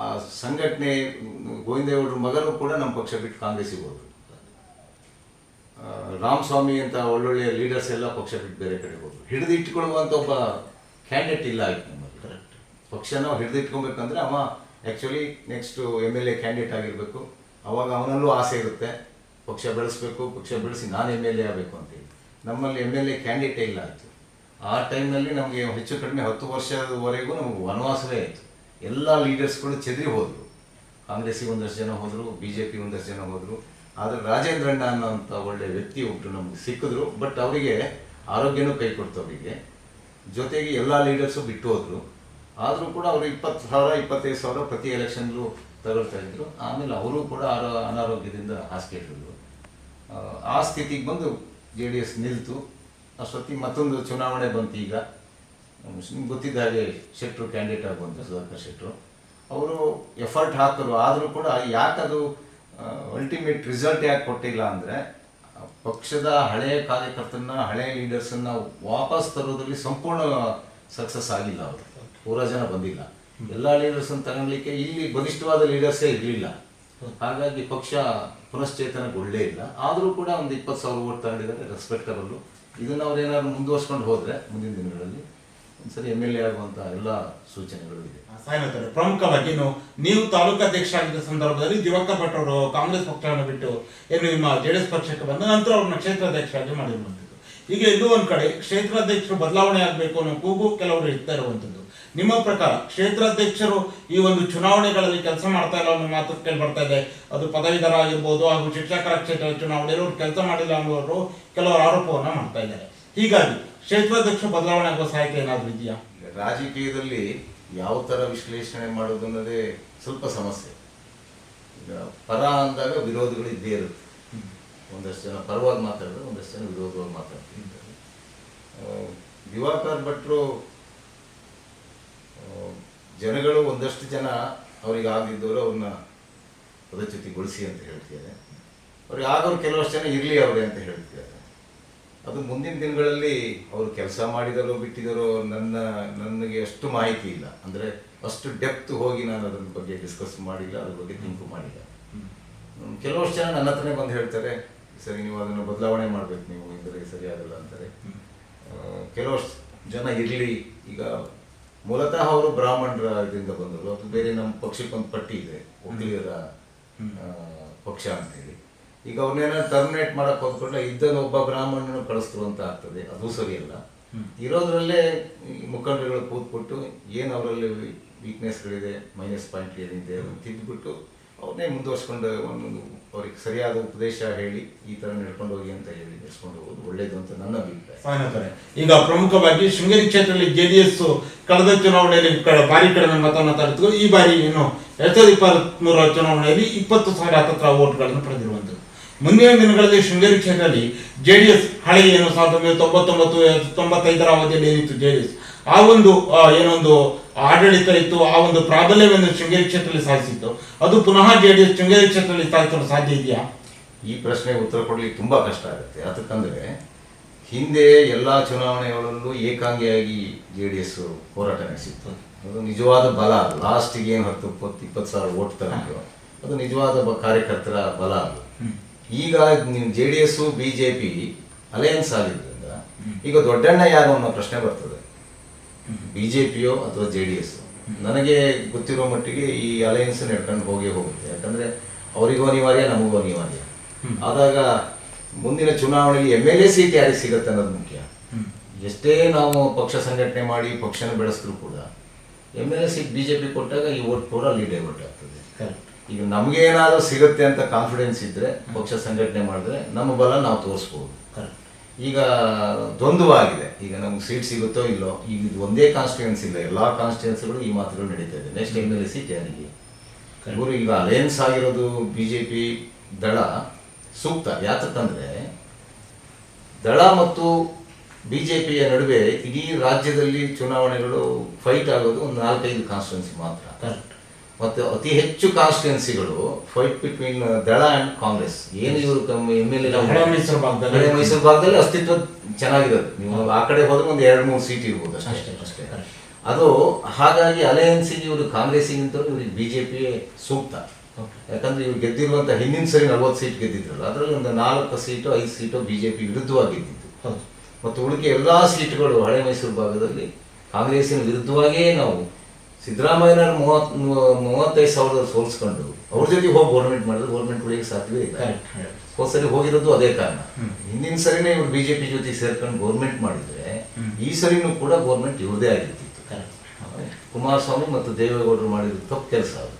ಆ ಸಂಘಟನೆ, ಗೋವಿಂದೇಗೌಡರ ಮಗನೂ ಕೂಡ ನಮ್ಮ ಪಕ್ಷ ಬಿಟ್ಟು ಕಾಂಗ್ರೆಸ್ಸಿಗೆ ಹೋದರು. ರಾಮಸ್ವಾಮಿ ಅಂತ ಒಳ್ಳೊಳ್ಳೆಯ ಲೀಡರ್ಸ್ ಎಲ್ಲ ಪಕ್ಷ ಬಿಟ್ಟು ಬೇರೆ ಕಡೆ ಹೋದರು. ಹಿಡಿದು ಇಟ್ಕೊಳ್ಳುವಂಥ ಒಬ್ಬ ಕ್ಯಾಂಡಿಡೇಟ್ ಇಲ್ಲ ಆಯ್ತು ನಮ್ಮಲ್ಲಿ ಕರೆಕ್ಟ್ ಪಕ್ಷನ ಹಿಡಿದು ಇಟ್ಕೊಬೇಕಂದ್ರೆ ಅವ actually next M L A candidate ಆಗಿರಬೇಕು. ಅವಾಗ ಅವನಲ್ಲೂ ಆಸೆ ಇರುತ್ತೆ. ಪಕ್ಷ ಬೆಳೆಸಬೇಕು, ಪಕ್ಷ ಬೆಳೆಸಿ ನಾನು ಎಂ ಎಲ್ ಎ ಆಗಬೇಕು ಅಂತೇಳಿ ನಮ್ಮಲ್ಲಿ ಎಂ ಎಲ್ ಎ ಕ್ಯಾಂಡಿಡೇಟೇ ಇಲ್ಲ ಆಯಿತು. ಆ ಟೈಮ್ನಲ್ಲಿ ನಮಗೆ ಹೆಚ್ಚು ಕಡಿಮೆ ಹತ್ತು ವರ್ಷದವರೆಗೂ ನಮಗೆ ವನವಾಸವೇ ಆಯಿತು. ಎಲ್ಲ ಲೀಡರ್ಸ್ಗಳು ಚೆದರಿ ಹೋದರು. ಕಾಂಗ್ರೆಸ್ಸಿಗೆ ಒಂದಷ್ಟು ಜನ ಹೋದರು ಬಿ ಜೆ ಪಿ ಒಂದಷ್ಟು ಜನ ಹೋದರು. ಆದರೆ ರಾಜೇಂದ್ರಣ್ಣ ಅನ್ನೋಂಥ ಒಳ್ಳೆ ವ್ಯಕ್ತಿ ಒಬ್ಬರು ನಮಗೆ ಸಿಕ್ಕಿದ್ರು. ಬಟ್ ಅವರಿಗೆ ಆರೋಗ್ಯನೂ ಕೈ ಕೊಡ್ತು ಅವರಿಗೆ. ಜೊತೆಗೆ ಎಲ್ಲ ಲೀಡರ್ಸು ಬಿಟ್ಟು ಹೋದರು. ಆದರೂ ಕೂಡ ಅವರು ಇಪ್ಪತ್ತು ಸಾವಿರ ಇಪ್ಪತ್ತೈದು ಸಾವಿರ ಪ್ರತಿ ಎಲೆಕ್ಷನ್ಗೂ ತಗೊಳ್ತಾ ಇದ್ರು. ಆಮೇಲೆ ಅವರು ಕೂಡ ಆರೋ ಅನಾರೋಗ್ಯದಿಂದ ಆ, ಆ ಸ್ಥಿತಿಗೆ ಬಂದು ಜೆ ಡಿ ಎಸ್ ನಿಲ್ತು. ಅಷ್ಟೊತ್ತಿಗೆ ಮತ್ತೊಂದು ಚುನಾವಣೆ ಬಂತು ಈಗ. ನಿಮ್ಗೆ ಗೊತ್ತಿದ್ದ ಹಾಗೆ ಶೆಟ್ಟರು ಕ್ಯಾಂಡಿಡೇಟ್ ಆಗುವಂಥ ಸುಧಾಕರ್ ಶೆಟ್ಟರು ಅವರು ಎಫರ್ಟ್ ಹಾಕಿದ್ರು ಆದರೂ ಕೂಡ ಯಾಕದು ಅಲ್ಟಿಮೇಟ್ ರಿಸಲ್ಟ್ ಯಾಕೆ ಕೊಟ್ಟಿಲ್ಲ ಅಂದರೆ, ಪಕ್ಷದ ಹಳೆಯ ಕಾರ್ಯಕರ್ತರನ್ನ ಹಳೆಯ ಲೀಡರ್ಸನ್ನ ವಾಪಸ್ ತರೋದ್ರಲ್ಲಿ ಸಂಪೂರ್ಣ ಸಕ್ಸಸ್ ಆಗಿಲ್ಲ ಅವರು. ಪೂರಾ ಜನ ಬಂದಿಲ್ಲ. ಎಲ್ಲ ಲೀಡರ್ಸನ್ನು ತಗೊಳ್ಲಿಕ್ಕೆ ಇಲ್ಲಿ ಬಲಿಷ್ಠವಾದ ಲೀಡರ್ಸೇ ಇರಲಿಲ್ಲ. ಹಾಗಾಗಿ ಪಕ್ಷ ಪುನಶ್ಚೇತನಗೊಳ್ಳೇ ಇಲ್ಲ. ಆದರೂ ಕೂಡ ಒಂದು ಇಪ್ಪತ್ತು ಸಾವಿರ ಓಟ್ ತಗೊಂಡಿದ್ದಾರೆ ರೆಸ್ಪೆಕ್ಟಬಲ್ಲು ಇದನ್ನು ಅವ್ರು ಏನಾದ್ರು ಮುಂದುವರ್ಸ್ಕೊಂಡು ಹೋದರೆ ಮುಂದಿನ ದಿನಗಳಲ್ಲಿ ಒಂದ್ಸರಿ ಎಂ ಎಲ್ ಎ ಆಗುವಂಥ ಎಲ್ಲ ಸೂಚನೆಗಳು ಇದೆ. ಪ್ರಮುಖವಾಗಿ ಇನ್ನು ನೀವು ತಾಲೂಕು ಅಧ್ಯಕ್ಷ ಆಗಿದ್ದ ಸಂದರ್ಭದಲ್ಲಿ ದಿವಾಕರ್ ಭಟ್ ಅವರು ಕಾಂಗ್ರೆಸ್ ಪಕ್ಷವನ್ನು ಬಿಟ್ಟು ಏನು ನಿಮ್ಮ ಜೆ ಡಿ ಎಸ್ ಪಕ್ಷಕ್ಕೆ ಬಂದ ನಂತರ ಅವ್ರನ್ನ ಕ್ಷೇತ್ರಾಧ್ಯಕ್ಷರಾಗಿ ಮಾಡಿರುವಂಥದ್ದು ಈಗ ಇದು ಒಂದು ಕಡೆ ಕ್ಷೇತ್ರಾಧ್ಯಕ್ಷರು ಬದಲಾವಣೆ ಆಗಬೇಕು ಅನ್ನೋ ಕೂಗು ಕೆಲವರು ಇರ್ತಾ ಇರುವಂಥದ್ದು ನಿಮ್ಮ ಪ್ರಕಾರ ಕ್ಷೇತ್ರಾಧ್ಯಕ್ಷರು ಈ ಒಂದು ಚುನಾವಣೆಗಳಲ್ಲಿ ಕೆಲಸ ಮಾಡ್ತಾ ಇಲ್ಲ ಅನ್ನೋ ಮಾತು ಕೇಳಿ ಬರ್ತಾ ಇದೆ. ಅದು ಪದವೀಧರ ಆಗಿರ್ಬೋದು ಹಾಗೂ ಶಿಕ್ಷಕರ ಕ್ಷೇತ್ರ ಚುನಾವಣೆಯಲ್ಲಿ ಅವ್ರು ಕೆಲಸ ಮಾಡಿಲ್ಲ ಅನ್ನೋರು ಕೆಲವರು ಆರೋಪವನ್ನ ಮಾಡ್ತಾ ಇದ್ದಾರೆ. ಹೀಗಾಗಿ ಕ್ಷೇತ್ರಾಧ್ಯಕ್ಷ ಬದಲಾವಣೆ ಆಗುವ ಸಾಹಿತ್ಯ ಏನಾದರೂ ಇದೆಯಾ? ರಾಜಕೀಯದಲ್ಲಿ ಯಾವ ಥರ ವಿಶ್ಲೇಷಣೆ ಮಾಡೋದು ಅನ್ನೋದೇ ಸ್ವಲ್ಪ ಸಮಸ್ಯೆ. ಈಗ ಪರ ಅಂದಾಗ ವಿರೋಧಗಳು ಇದ್ದೇ ಇರುತ್ತೆ. ಒಂದಷ್ಟು ಜನ ಪರವಾಗಿ ಮಾತಾಡಿದ್ರೆ ಒಂದಷ್ಟು ಜನ ವಿರೋಧವಾಗಿ ಮಾತಾಡ್ತಿದ್ದಾರೆ ದಿವಾಕರ್ ಭಟ್ರು ಜನಗಳು ಒಂದಷ್ಟು ಜನ ಅವ್ರಿಗೆ ಆಗಿದ್ದವರು ಅವ್ರನ್ನ ಪದಚ್ಯುತಿಗೊಳಿಸಿ ಅಂತ ಹೇಳ್ತಿದ್ದಾರೆ. ಅವ್ರಿಗೆ ಆಗೋರು ಕೆಲವಷ್ಟು ಜನ ಇರಲಿ ಅವರೇ ಅಂತ ಹೇಳ್ತಿದ್ದಾರೆ. ಅದು ಮುಂದಿನ ದಿನಗಳಲ್ಲಿ ಅವರು ಕೆಲಸ ಮಾಡಿದರೋ ಬಿಟ್ಟಿದರೋ ನನ್ನ, ನನಗೆ ಅಷ್ಟು ಮಾಹಿತಿ ಇಲ್ಲ. ಅಂದರೆ ಅಷ್ಟು ಡೆಪ್ತ್ ಹೋಗಿ ನಾನು ಅದ್ರ ಬಗ್ಗೆ ಡಿಸ್ಕಸ್ ಮಾಡಿಲ್ಲ, ಅದ್ರ ಬಗ್ಗೆ ಥಿಂಕ್ ಮಾಡಿಲ್ಲ. ಕೆಲವಷ್ಟು ಜನ ನನ್ನ ಹತ್ರನೇ ಬಂದು ಹೇಳ್ತಾರೆ, ಸರಿ, ನೀವು ಅದನ್ನು ಬದಲಾವಣೆ ಮಾಡ್ಬೇಕು ನೀವು ಇದ್ರೆ ಸರಿ ಆಗಲ್ಲ ಅಂತಾರೆ. ಕೆಲವಷ್ಟು ಜನ ಇರಲಿ. ಈಗ ಮೂಲತಃ ಅವರು ಬ್ರಾಹ್ಮಣರ ಇದರಿಂದ ಬಂದರು ಅದು ಬೇರೆ ನಮ್ಮ ಪಕ್ಷಕ್ಕೊಂದು ಪಟ್ಟಿ ಇದೆ ಒಕ್ಕಲಿಗರ ಪಕ್ಷ ಅಂತೇಳಿ. ಈಗ ಅವನ್ನೇನ ಟರ್ಮಿನೇಟ್ ಮಾಡಕ್ ಹೋದ್ಕೊಂಡ್ರೆ ಇದ್ದಲ್ಲಿ ಒಬ್ಬ ಬ್ರಾಹ್ಮಣನ ಕಳಿಸ್ತರು ಅಂತ ಆಗ್ತದೆ. ಅದು ಸರಿಯಲ್ಲ. ಇರೋದ್ರಲ್ಲೇ ಮುಖಂಡರುಗಳು ಕೂತ್ಬಿಟ್ಟು ಏನು ಅವರಲ್ಲಿ ವೀಕ್ನೆಸ್ಗಳಿದೆ ಮೈನಸ್ ಪಾಯಿಂಟ್ ಏನಿದೆ ಅದನ್ನು ತಿದ್ದುಬಿಟ್ಟು ಅವ್ರನ್ನೇ ಮುಂದುವರ್ಸ್ಕೊಂಡು ಒಂದೊಂದು ಅವ್ರಿಗೆ ಸರಿಯಾದ ಉಪದೇಶ ಹೇಳಿ ಈ ಥರ ನಡ್ಕೊಂಡು ಹೋಗಿ ಅಂತ ಹೇಳಿ ನಡ್ಸ್ಕೊಂಡು ಹೋಗೋದು ಒಳ್ಳೇದು ಅಂತ ನನ್ನ ಅಭಿಪ್ರಾಯ. ಈಗ ಪ್ರಮುಖವಾಗಿ ಶೃಂಗೇರಿ ಕ್ಷೇತ್ರದಲ್ಲಿ ಜೆಡಿಎಸ್ ಕಳೆದ ಚುನಾವಣೆಯಲ್ಲಿ ಬಾರಿ ಭಾರಿ ಕಡಿಮೆ ಮತವನ್ನು ತಡೆದು ಈ ಬಾರಿ ಏನು ಎರಡ್ ಸಾವಿರದ ಇಪ್ಪತ್ಮೂರ ಚುನಾವಣೆಯಲ್ಲಿ ಇಪ್ಪತ್ತು ಸಾವಿರ ಹತ್ತತ್ರ ಓಟ್ಗಳನ್ನು ಪಡೆದಿರುವಂಥದ್ದು ಮುಂದಿನ ದಿನಗಳಲ್ಲಿ ಶೃಂಗೇರಿ ಕ್ಷೇತ್ರದಲ್ಲಿ ಜೆ ಡಿ ಎಸ್ ಹಳೆ ಏನು ಸಾವಿರದ ಒಂಬೈನೂರ ತೊಂಬತ್ತೊಂಬತ್ತು ತೊಂಬತ್ತೈದರ ಅವಧಿಯಲ್ಲಿ ಏನಿತ್ತು ಎಸ್ ಆ ಒಂದು ಏನೊಂದು ಆಡಳಿತ ಇತ್ತು ಆ ಒಂದು ಪ್ರಾಬಲ್ಯವನ್ನು ಶೃಂಗೇರಿ ಕ್ಷೇತ್ರದಲ್ಲಿ ಸಾಧಿಸಿತ್ತು. ಅದು ಪುನಃ ಜೆ ಡಿ ಎಸ್ ಶೃಂಗೇರಿ ಕ್ಷೇತ್ರದಲ್ಲಿ ಸಾಧಿಸಲು ಸಾಧ್ಯ ಇದೆಯಾ? ಈ ಪ್ರಶ್ನೆಗೆ ಉತ್ತರ ಕೊಡ್ಲಿಕ್ಕೆ ತುಂಬ ಕಷ್ಟ ಆಗುತ್ತೆ. ಅದಕ್ಕಂದ್ರೆ ಹಿಂದೆ ಎಲ್ಲ ಚುನಾವಣೆಗಳಲ್ಲೂ ಏಕಾಂಗಿಯಾಗಿ ಜೆ ಡಿ ಎಸ್ ಹೋರಾಟ ನಡೆಸಿತ್ತು. ಅದು ನಿಜವಾದ ಬಲ ಲಾಸ್ಟಿಗೆ ಏನು ಹತ್ತು ಇಪ್ಪತ್ತು ಇಪ್ಪತ್ತು ಸಾವಿರ ಓಟ್ ತಗೊಂಡು ಅದು ನಿಜವಾದ ಬ- ಕಾರ್ಯಕರ್ತರ ಬಲ ಅದು. ಈಗ J D S B J P alliance ಆಗಿದ್ದರಿಂದ ಈಗ ದೊಡ್ಡಣ್ಣ ಯಾರು ಅನ್ನೋ ಪ್ರಶ್ನೆ ಬರ್ತದೆ. ಬಿ ಜೆ ಪಿಯೋ ಅಥವಾ ಜೆ ಡಿ ಎಸ್ ನನಗೆ ಗೊತ್ತಿರೋ ಮಟ್ಟಿಗೆ ಈ ಅಲಯನ್ಸ್ ನಡ್ಕೊಂಡು ಹೋಗೇ ಹೋಗುತ್ತೆ. ಯಾಕಂದ್ರೆ ಅವರಿಗೂ ಅನಿವಾರ್ಯ ನಮಗೂ ಅನಿವಾರ್ಯ. ಆದಾಗ ಮುಂದಿನ ಚುನಾವಣೆಗೆ ಎಂ ಎಲ್ ಎ ಸೀಟ್ ಯಾರಿಗೆ ಸಿಗುತ್ತೆ ಅನ್ನೋದು ಮುಖ್ಯ. ಎಷ್ಟೇ ನಾವು ಪಕ್ಷ ಸಂಘಟನೆ ಮಾಡಿ ಪಕ್ಷನ ಬೆಳೆಸಿದ್ರು ಕೂಡ M L A seat B J P ಕೊಟ್ಟಾಗ ಈ ಓಟ್ ಪೂರ ಅಲ್ಲಿ ಡೈವರ್ಟ್ ಆಗ್ತದೆ. ಈಗ ನಮಗೆ ಏನಾದರೂ ಸಿಗುತ್ತೆ ಅಂತ ಕಾನ್ಫಿಡೆನ್ಸ್ ಇದ್ದರೆ ಪಕ್ಷ ಸಂಘಟನೆ ಮಾಡಿದ್ರೆ ನಮ್ಮ ಬಲ ನಾವು ತೋರಿಸ್ಬೋದು. ಕರೆಕ್ಟ್ ಈಗ ದ್ವಂದ್ವ ಆಗಿದೆ ಈಗ ನಮ್ಗೆ ಸೀಟ್ ಸಿಗುತ್ತೋ ಇಲ್ಲೋ ಈಗ ಇದು ಒಂದೇ ಕಾನ್ಸ್ಟಿಟ್ಯೂನ್ಸಿ ಇಲ್ಲ. ಎಲ್ಲ ಕಾನ್ಸ್ಟಿಟ್ಯೂನ್ಸಿಗಳು ಈ ಮಾತುಗಳು ನಡೀತಾ ಇದೆ. Next M L A seat ಯಾರಿಗೆ ಇವರು ಈಗ ಅಲಯನ್ಸ್ ಆಗಿರೋದು ಬಿ ಜೆ ಪಿ ದಳ ಸೂಕ್ತ. ಯಾತಕ್ಕಂದ್ರೆ ದಳ ಮತ್ತು ಬಿ ಜೆ ಪಿಯ ನಡುವೆ ಇಡೀ ರಾಜ್ಯದಲ್ಲಿ ಚುನಾವಣೆಗಳು ಫೈಟ್ ಆಗೋದು ಒಂದು ನಾಲ್ಕೈದು ಕಾನ್ಸ್ಟಿಟ್ಯೂನ್ಸಿ ಮಾತ್ರ. ಕರೆಕ್ಟ್ ಮತ್ತು ಅತಿ ಹೆಚ್ಚು ಕಾನ್ಸ್ಟಿಟ್ಯೂನ್ಸಿಗಳು fight between Dal and Congress ಏನು ಇವರು ಎಂ ಎಲ್ ಎ ಮೈಸೂರು ಭಾಗದಲ್ಲಿ. ಮೈಸೂರು ಭಾಗದಲ್ಲಿ ಅಸ್ತಿತ್ವ ಚೆನ್ನಾಗಿರೋದು. ನೀವು ಆ ಕಡೆ ಹೋದ್ರೆ ಒಂದು ಎರಡು ಮೂರು ಸೀಟ್ ಇರ್ಬೋದು ಅಷ್ಟೇ, ಅಷ್ಟೇ ಅದು ಹಾಗಾಗಿ ಅಲಯನ್ಸಿಗೆ ಇವರು ಕಾಂಗ್ರೆಸ್ಸಿಗಿಂತ ಇವ್ರಿಗೆ ಬಿಜೆಪಿ ಸೂಕ್ತ. ಯಾಕಂದ್ರೆ ಇವ್ರು ಗೆದ್ದಿರುವಂತ ಹಿಂದಿನ ಸರಿ ನಲ್ವತ್ತು ಸೀಟ್ ಗೆದ್ದಿದ್ರಲ್ಲ ಅದರಲ್ಲಿ ಒಂದು ನಾಲ್ಕು ಸೀಟು ಐದು ಸೀಟು ಬಿಜೆಪಿ ವಿರುದ್ಧವಾಗಿ ಗೆದ್ದಿದ್ದು ಮತ್ತು ಉಳಿಕೆ ಎಲ್ಲ ಸೀಟ್ಗಳು ಹಳೆ ಮೈಸೂರು ಭಾಗದಲ್ಲಿ ಕಾಂಗ್ರೆಸ್ಸಿನ ವಿರುದ್ಧವಾಗಿಯೇ ನಾವು ಸಿದ್ದರಾಮಯ್ಯನವ್ರ ಮೂವತ್ ಮೂವತ್ತೈದು ಸಾವಿರದ ಸೋಲ್ಸ್ಕೊಂಡು ಅವ್ರ ಜೊತೆ ಹೋಗಿ ಗೌರ್ಮೆಂಟ್ ಮಾಡಿದ್ರು ಗೌರ್ಮೆಂಟ್ ಉಳಿಯಕ್ಕೆ ಸಾಧ್ಯವೇ ಇಲ್ಲ. ಹೋದ ಸರಿ ಹೋಗಿರೋದು ಅದೇ ಕಾರಣ. ಹಿಂದಿನ ಸರಿನೇ ಇವ್ರು ಬಿಜೆಪಿ ಜೊತೆ ಸೇರ್ಕೊಂಡು ಗೌರ್ಮೆಂಟ್ ಮಾಡಿದ್ರೆ ಈ ಸರಿನೂ ಕೂಡ ಗೌರ್ಮೆಂಟ್ ಇವ್ರದೇ ಆಗಿರ್ತಿತ್ತು. ಕರೆಕ್ಟ್ ಕುಮಾರಸ್ವಾಮಿ ಮತ್ತು ದೇವೇಗೌಡರು ಮಾಡಿದ ತಪ್ಪು ಕೆಲಸ ಅದು.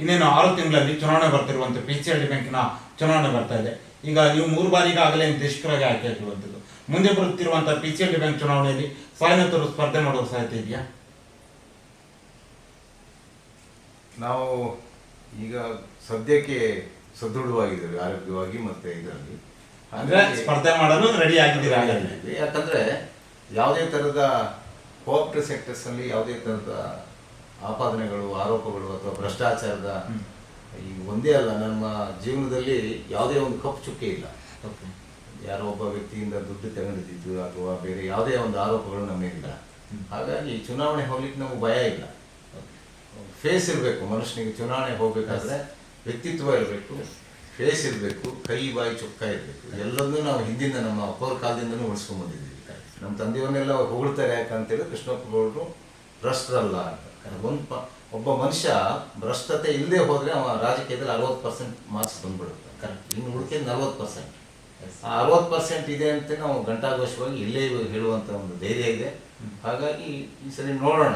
ಇನ್ನೇನು ಆರು ತಿಂಗಳಲ್ಲಿ ಚುನಾವಣೆ ಬರ್ತಿರುವಂತ ಪಿ ಸಿ ಎಲ್ ಡಿ ಬ್ಯಾಂಕಿನ ಚುನಾವಣೆ ಬರ್ತಾ ಇದೆ. ಈಗ ನೀವು ಮೂರು ಬಾರಿ ಈಗಾಗಲೇ ನಿರ್ದೇಶಕರಾಗಿ ಆಯ್ಕೆ ಆಗಿರುವಂಥದ್ದು ಮುಂದೆ ಬರುತ್ತಿರುವಂತಹ P C L D bank ಚುನಾವಣೆಯಲ್ಲಿ ಸಾಯನತರು ಸ್ಪರ್ಧೆ ಮಾಡುವ ಸಾಧ್ಯತೆ ಇದೆಯಾ? ನಾವು ಈಗ ಸದ್ಯಕ್ಕೆ ಸದೃಢವಾಗಿದ್ದೇವೆ ಆರೋಗ್ಯವಾಗಿ ಮತ್ತೆ ಇದರಲ್ಲಿ. ಅಂದ್ರೆ ಸ್ಪರ್ಧೆ ಮಾಡಲು ರೆಡಿ ಆಗಿದ್ದೀರಾ ಯಾಕಂದ್ರೆ ಯಾವುದೇ ತರದ ಕೋಆಪರೇಟಿವ್ ಸೆಕ್ಟರ್ಸ್ ಅಲ್ಲಿ ಯಾವುದೇ ತರದ ಆಪಾದನೆಗಳು ಆರೋಪಗಳು ಅಥವಾ ಭ್ರಷ್ಟಾಚಾರದ ಈ ಒಂದೇ ಅಲ್ಲ ನಮ್ಮ ಜೀವನದಲ್ಲಿ ಯಾವುದೇ ಒಂದು ಕಪ್ಪು ಚುಕ್ಕೆ ಇಲ್ಲ. ಯಾರೋ ಒಬ್ಬ ವ್ಯಕ್ತಿಯಿಂದ ದುಡ್ಡು ತಗೊಂಡಿದ್ದು ಅಥವಾ ಬೇರೆ ಯಾವುದೇ ಒಂದು ಆರೋಪಗಳು ನಮ್ಮ ಇಲ್ಲ ಹಾಗಾಗಿ ಚುನಾವಣೆ ಹೋಗ್ಲಿಕ್ಕೆ ನಮಗೆ ಭಯ ಇಲ್ಲ. ಫೇಸ್ ಇರಬೇಕು ಮನುಷ್ಯನಿಗೆ ಚುನಾವಣೆ ಹೋಗಬೇಕಾದ್ರೆ ವ್ಯಕ್ತಿತ್ವ ಇರಬೇಕು ಫೇಸ್ ಇರಬೇಕು ಕೈ ಬಾಯಿ ಚುಕ್ಕ ಇರಬೇಕು. ಎಲ್ಲದನ್ನೂ ನಾವು ಹಿಂದಿನ ನಮ್ಮ ಅಪ್ಪವ್ರ ಕಾಲದಿಂದನೂ ಉಳಿಸ್ಕೊಂಡ್ ಬಂದಿದ್ದೀವಿ. ನಮ್ಮ ತಂದೆಯವನ್ನೆಲ್ಲ ಹೊಗಳ್ತಾರೆ ಯಾಕಂತೇಳಿ ಕೃಷ್ಣಪ್ಪ ಗೌಡರು ಭ್ರಷ್ಟರಲ್ಲ ಅಂತ. ಒಂದು ಪ ಒಬ್ಬ ಮನುಷ್ಯ ಭ್ರಷ್ಟತೆ ಇಲ್ಲದೆ ಹೋದರೆ ಅವ ರಾಜಕೀಯದಲ್ಲಿ ಅರವತ್ತು ಪರ್ಸೆಂಟ್ ಮಾರ್ಕ್ಸ್ ಬಂದ್ಬಿಡುತ್ತೆ. ಕರೆಕ್ಟ್ ಇನ್ನು ಉಳಿಕೆ ನಲ್ವತ್ತು ಪರ್ಸೆಂಟ್ ಆ ಅರವತ್ತು ಪರ್ಸೆಂಟ್ ಇದೆ ಅಂತ ನಾವು ಘಂಟಾಘೋಷವಾಗಿ ಇಲ್ಲೇ ಹೇಳುವಂಥ ಒಂದು ಧೈರ್ಯ ಇದೆ. ಹಾಗಾಗಿ ಈ ಸರಿ ನೋಡೋಣ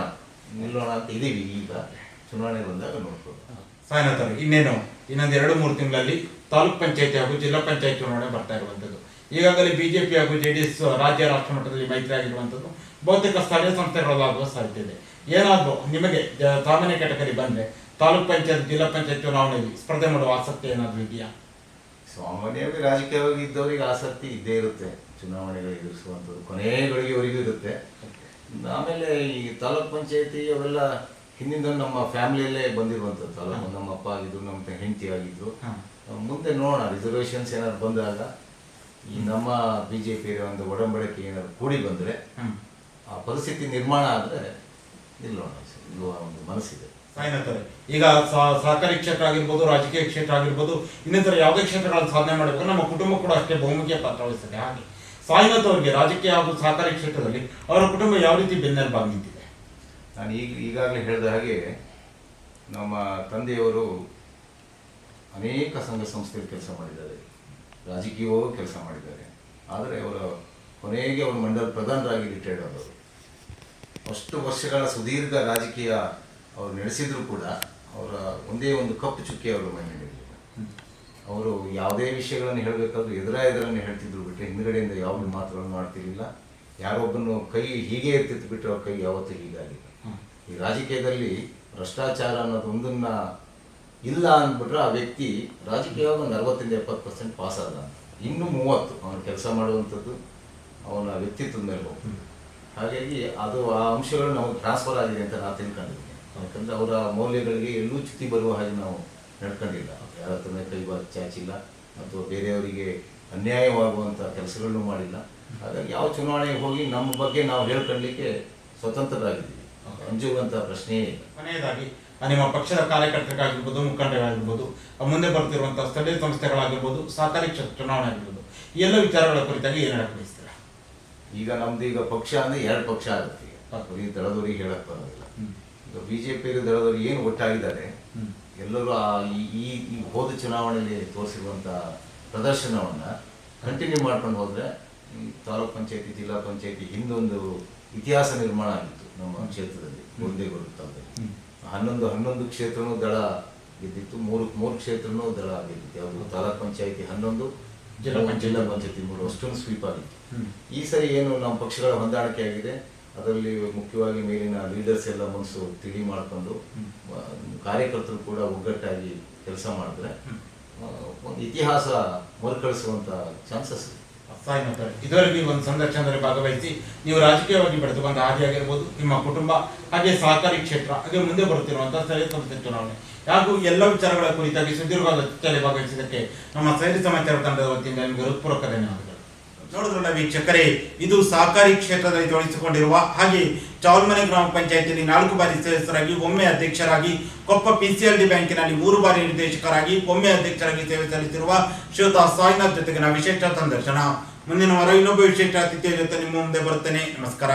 ನಿಲ್ಲೋಣ ಅಂತ ಇದೀವಿ ಈಗ. ಚುನಾವಣೆ ಬಂದಾಗ ನೋಡ್ಬೋದು ಅವರು ಇನ್ನೇನು? ಇನ್ನೊಂದು ಎರಡು ಮೂರು ತಿಂಗಳಲ್ಲಿ ತಾಲೂಕ್ ಪಂಚಾಯತಿ ಹಾಗೂ ಜಿಲ್ಲಾ ಪಂಚಾಯತ್ ಚುನಾವಣೆ ಬರ್ತಾ ಇರುವಂಥದ್ದು. ಈಗಾಗಲೇ ಬಿಜೆಪಿ ಹಾಗೂ ಜೆಡಿಎಸ್ ರಾಜ್ಯ ರಾಷ್ಟ್ರ ಮಟ್ಟದಲ್ಲಿ ಮೈತ್ರಿ ಆಗಿರುವಂಥದ್ದು ಬಹುತೇಕ ಸ್ಥಳೀಯ ಸಂಸ್ಥೆಗಳಾಗುವ ಸಾಧ್ಯತೆ ಇದೆ. ಏನಾದರೂ ನಿಮಗೆ ಸಾಮಾನ್ಯ ಕ್ಯಾಟಗರಿ ಬಂದರೆ ತಾಲೂಕ್ ಪಂಚಾಯತ್ ಜಿಲ್ಲಾ ಪಂಚಾಯತ್ ಚುನಾವಣೆಯಲ್ಲಿ ಸ್ಪರ್ಧೆ ಮಾಡುವ ಆಸಕ್ತಿ ಏನಾದರೂ ಇದೆಯಾ? ಸಾಮಾನ್ಯವಾಗಿ ರಾಜಕೀಯವಾಗಿ ಇದ್ದವರಿಗೆ ಆಸಕ್ತಿ ಇದ್ದೇ ಇರುತ್ತೆ. ಚುನಾವಣೆಗಳು ಎದುರಿಸುವಂಥದ್ದು ಕೊನೆಗಳಿಗೆವರೆಗೂ ಇರುತ್ತೆ. ಆಮೇಲೆ ಈ ತಾಲೂಕ್ ಪಂಚಾಯತಿ ಅವೆಲ್ಲ ಹಿಂದಿಂದ ನಮ್ಮ ಫ್ಯಾಮಿಲಿಯಲ್ಲೇ ಬಂದಿರುವಂಥದ್ದು ಅಲ್ಲ ನಮ್ಮ ಅಪ್ಪ ಆಗಿದ್ರು ನಮ್ಮ ಹೆಂಡತಿ ಆಗಿದ್ರು. ಮುಂದೆ ನೋಡೋಣ ರಿಸರ್ವೇಷನ್ಸ್ ಏನಾದ್ರು ಬಂದಾಗ ಈ ನಮ್ಮ ಬಿ ಜೆ ಪಿ ಒಂದು ಒಡಂಬಡಿಕೆ ಏನಾದ್ರು ಕೂಡಿ ಬಂದರೆ ಆ ಪರಿಸ್ಥಿತಿ ನಿರ್ಮಾಣ ಆದರೆ ನಿಲ್ಲೋಣ ಒಂದು ಮನಸ್ಸಿದೆ. ಈಗ ಸಹ- ಸಹಕಾರಿ ಕ್ಷೇತ್ರ ಆಗಿರ್ಬೋದು ರಾಜಕೀಯ ಕ್ಷೇತ್ರ ಆಗಿರ್ಬೋದು ಇನ್ನಿತರ ಯಾವುದೇ ಕ್ಷೇತ್ರಗಳಲ್ಲಿ ಸಾಧನೆ ಮಾಡಬೇಕು ನಮ್ಮ ಕುಟುಂಬ ಕೂಡ ಅಷ್ಟೇ ಬಹುಮುಖ್ಯ ಪಾತ್ರ ವಹಿಸುತ್ತೆ. ಹಾಗೆ ಸಾಯಿನಾಥ್ ಅವರಿಗೆ ರಾಜಕೀಯ ಹಾಗೂ ಸಹಕಾರಿ ಕ್ಷೇತ್ರದಲ್ಲಿ ಅವರ ಕುಟುಂಬ ಯಾವ ರೀತಿ ಬೆನ್ನೆಲುಬಾಗಿ ನಿಂತಿದೆ? ನಾನು ಈಗ ಈಗಾಗಲೇ ಹೇಳಿದ ಹಾಗೆ ನಮ್ಮ ತಂದೆಯವರು ಅನೇಕ ಸಂಘ ಸಂಸ್ಥೆಯಲ್ಲಿ ಕೆಲಸ ಮಾಡಿದ್ದಾರೆ ರಾಜಕೀಯವೂ ಕೆಲಸ ಮಾಡಿದ್ದಾರೆ. ಆದರೆ ಅವರ ಕೊನೆಗೆ ಅವರು ಮಂಡಲ ಪ್ರಧಾನರಾಗಿ ರಿಟೈರ್ಡ್ ಆದವರು. ಅಷ್ಟು ವರ್ಷಗಳ ಸುದೀರ್ಘ ರಾಜಕೀಯ ಅವರು ನಡೆಸಿದ್ರು ಕೂಡ ಅವರ ಒಂದೇ ಒಂದು ಕಪ್ಪು ಚುಕ್ಕಿ ಅವರು ಮೈಂಡಿರಲಿಲ್ಲ ಅವರು ಯಾವುದೇ ವಿಷಯಗಳನ್ನು ಹೇಳಬೇಕಾದ್ರೂ ಎದುರ ಎದುರನ್ನು ಹೇಳ್ತಿದ್ರು ಬಿಟ್ಟರೆ ಹಿಂದ್ಗಡೆಯಿಂದ ಯಾವುದೇ ಮಾತುಗಳನ್ನು ಮಾಡ್ತಿರಲಿಲ್ಲ. ಯಾರೊಬ್ಬನು ಕೈ ಹೀಗೆ ಇರ್ತಿತ್ತು ಬಿಟ್ಟರೆ ಅವ್ರ ಕೈ ಯಾವತ್ತೂ ಹೀಗಾಗಿಲ್ಲ. ಈ ರಾಜಕೀಯದಲ್ಲಿ ಭ್ರಷ್ಟಾಚಾರ ಅನ್ನೋದು ಒಂದನ್ನ ಇಲ್ಲ ಅಂದ್ಬಿಟ್ರೆ ಆ ವ್ಯಕ್ತಿ ರಾಜಕೀಯವಾಗಿ ಒಂದು ಅರವತ್ತರಿಂದ ಎಪ್ಪತ್ತು ಪರ್ಸೆಂಟ್ ಪಾಸ್ ಆದ. ಇನ್ನು ಮೂವತ್ತು ಅವನು ಕೆಲಸ ಮಾಡುವಂಥದ್ದು ಅವನ ವ್ಯಕ್ತಿತ್ವದ ಮೇಲೆ ಹೋಗ್ತದೆ. ಹಾಗಾಗಿ ಅದು ಆ ಅಂಶಗಳು ನಮಗೆ ಟ್ರಾನ್ಸ್ಫರ್ ಆಗಿದೆ ಅಂತ ನಾನು ತಿಳ್ಕೊಂಡಿದ್ದೀನಿ. ಯಾಕಂದರೆ ಅವರ ಮೌಲ್ಯಗಳಿಗೆ ಎಲ್ಲೂ ಚ್ಯುತಿ ಬರುವ ಹಾಗೆ ನಾವು ನಡ್ಕೊಂಡಿಲ್ಲ. ಯಾರ ಹತ್ರನೇ ಕೈ ಬಾ- ಚಾಚಿಲ್ಲ ಅಥವಾ ಬೇರೆಯವರಿಗೆ ಅನ್ಯಾಯವಾಗುವಂಥ ಕೆಲಸಗಳನ್ನು ಮಾಡಿಲ್ಲ. ಹಾಗಾಗಿ ಯಾವ ಚುನಾವಣೆಗೆ ಹೋಗಿ ನಮ್ಮ ಬಗ್ಗೆ ನಾವು ಹೇಳ್ಕೊಳ್ಲಿಕ್ಕೆ ಸ್ವತಂತ್ರರಾಗಿದ್ದೀವಿ. ಅಂಜುವಂಥ ಪ್ರಶ್ನೆಯೇ ಇಲ್ಲ ಕೊನೆಯದಾಗಿ ನಿಮ್ಮ ಪಕ್ಷದ ಕಾರ್ಯಕರ್ತರಿಗಾಗಿರ್ಬೋದು ಮುಖಂಡರಾಗಿರ್ಬೋದು ಮುಂದೆ ಬರ್ತಿರುವಂತಹ ಸ್ಥಳೀಯ ಸಂಸ್ಥೆಗಳಾಗಿರ್ಬೋದು ಸಹಕಾರಿ ಕ್ಷೇತ್ರ ಚುನಾವಣೆ ಆಗಿರ್ಬೋದು ಎಲ್ಲ ವಿಚಾರಗಳ ಕುರಿತಾಗಿ ಏನು ಹೇಳಕ್ ಬಯಸ್ತೀರಾ? ಈಗ ನಮ್ದು ಈಗ ಪಕ್ಷ ಅಂದ್ರೆ ಎರಡು ಪಕ್ಷ ಆಗುತ್ತೆ ಈಗ. ಈ ದಳದವರಿಗೆ ಹೇಳಕ್ ಬರೋದಿಲ್ಲ. ಈಗ ಬಿಜೆಪಿ ದಳದವರು ಏನು ಒಟ್ಟಾಗಿದ್ದಾರೆ. ಎಲ್ಲರೂ ಆ ಈ- ಈ ಈ ಹೋದ ಚುನಾವಣೆಯಲ್ಲಿ ತೋರಿಸಿರುವಂತಹ ಪ್ರದರ್ಶನವನ್ನ ಕಂಟಿನ್ಯೂ ಮಾಡ್ಕೊಂಡು ಹೋದ್ರೆ ಈ ತಾಲೂಕ್ ಪಂಚಾಯತಿ ಜಿಲ್ಲಾ ಪಂಚಾಯತಿ ಹಿಂದೊಂದು ಇತಿಹಾಸ ನಿರ್ಮಾಣ ಆಗಿತ್ತು ನಮ್ಮ ಕ್ಷೇತ್ರದಲ್ಲಿ ಮುಂದೆ ತಾಲೂಕಲ್ಲಿ. ಹ್ಮ್. ಹನ್ನೊಂದು ಹನ್ನೊಂದು ಕ್ಷೇತ್ರನೂ ದಳ ಗೆದ್ದಿತ್ತು ಮೂರು ಮೂರು ಕ್ಷೇತ್ರನೂ ದಳ ಗೆದ್ದಿತ್ತು ಯಾವುದು? ತಾಲೂಕ್ ಪಂಚಾಯತಿ ಹನ್ನೊಂದು ಜಿಲ್ಲಾ ಪಂಚಾಯ್ತಿ. ಜಿಲ್ಲಾ ಪಂಚಾಯತಿ. ಮೂರು ಅಷ್ಟೊಂದು ಸ್ವೀಪ್ ಆಗಿತ್ತು. ಈ ಸರಿ ಏನು ನಮ್ಮ ಪಕ್ಷಗಳ ಹೊಂದಾಣಿಕೆ ಆಗಿದೆ ಅದರಲ್ಲಿ ಮುಖ್ಯವಾಗಿ ಮೇಲಿನ ಲೀಡರ್ಸ್ ಎಲ್ಲ ಮನಸ್ಸು ತಿಳಿ ಮಾಡಿಕೊಂಡು ಕಾರ್ಯಕರ್ತರು ಕೂಡ ಒಗ್ಗಟ್ಟಾಗಿ ಕೆಲಸ ಮಾಡಿದ್ರೆ ಒಂದು ಇತಿಹಾಸ ಮರುಕಳಿಸುವಂತ ಚಾನ್ಸಸ್ ಇದೆ. ಸಾಯಿನಾಥ್ ಮಾಡ್ತಾರೆ. ಇದರಲ್ಲಿ ಒಂದು ಸಂದರ್ಶನದಲ್ಲಿ ಭಾಗವಹಿಸಿ ನೀವು ರಾಜಕೀಯವಾಗಿ ಬೆಳೆದು ಬಂದ ಆಗಿರ್ಬೋದು, ನಿಮ್ಮ ಕುಟುಂಬ, ಹಾಗೆ ಸಹಕಾರಿ ಕ್ಷೇತ್ರ, ಹಾಗೆ ಮುಂದೆ ಬರುತ್ತಿರುವಂತಹ ಸ್ಥಳೀಯ ಸಂಸ್ಥೆ ಚುನಾವಣೆ. ಹಾಗೂ ಎಲ್ಲ ವಿಚಾರಗಳ ಕುರಿತಾಗಿ ಸುದೀರ್ಘವಾದ ಚರ್ಚೆಯಲ್ಲಿ ಭಾಗವಹಿಸಿದ್ದಕ್ಕೆ ನಮ್ಮ ಸೈರಿ ಸಮಾಚಾರ ತಂಡದ ವತಿಯಿಂದ ನಿಮಗೆ ಹೃತ್ಪೂರ್ವಕ ಧನ್ಯವಾದಗಳು. ನೋಡಿದ್ರಲ್ಲ ವೀಕ್ಷಕರೇ, ಇದು ಸಹಕಾರಿ ಕ್ಷೇತ್ರದಲ್ಲಿ ತೊಡಗಿಸಿಕೊಂಡಿರುವ ಹಾಗೆ ಚೌಲ್ಮನೆ ಗ್ರಾಮ ಪಂಚಾಯತಿಯಲ್ಲಿ ನಾಲ್ಕು ಬಾರಿ ಸದಸ್ಯರಾಗಿ ಒಮ್ಮೆ ಅಧ್ಯಕ್ಷರಾಗಿ ಕೊಪ್ಪ ಪಿಸಿಎಲ್ಡಿ ಬ್ಯಾಂಕಿನಲ್ಲಿ ಮೂರು ಬಾರಿ ನಿರ್ದೇಶಕರಾಗಿ, ಒಮ್ಮೆ ಅಧ್ಯಕ್ಷರಾಗಿ ಸೇವೆ ಸಲ್ಲಿಸಿರುವ ಶ್ರೀಯುತ ಸಾಯಿನಾಥ್ ಜೊತೆಗಿನ ವಿಶೇಷ ಸಂದರ್ಶನ. ಮುಂದಿನ ವಾರ ಇನ್ನೊಬ್ಬ ವಿಶೇಷ ಅತಿಥಿಯ ಜೊತೆ ನಿಮ್ಮ ಮುಂದೆ ಬರ್ತೇನೆ ನಮಸ್ಕಾರ.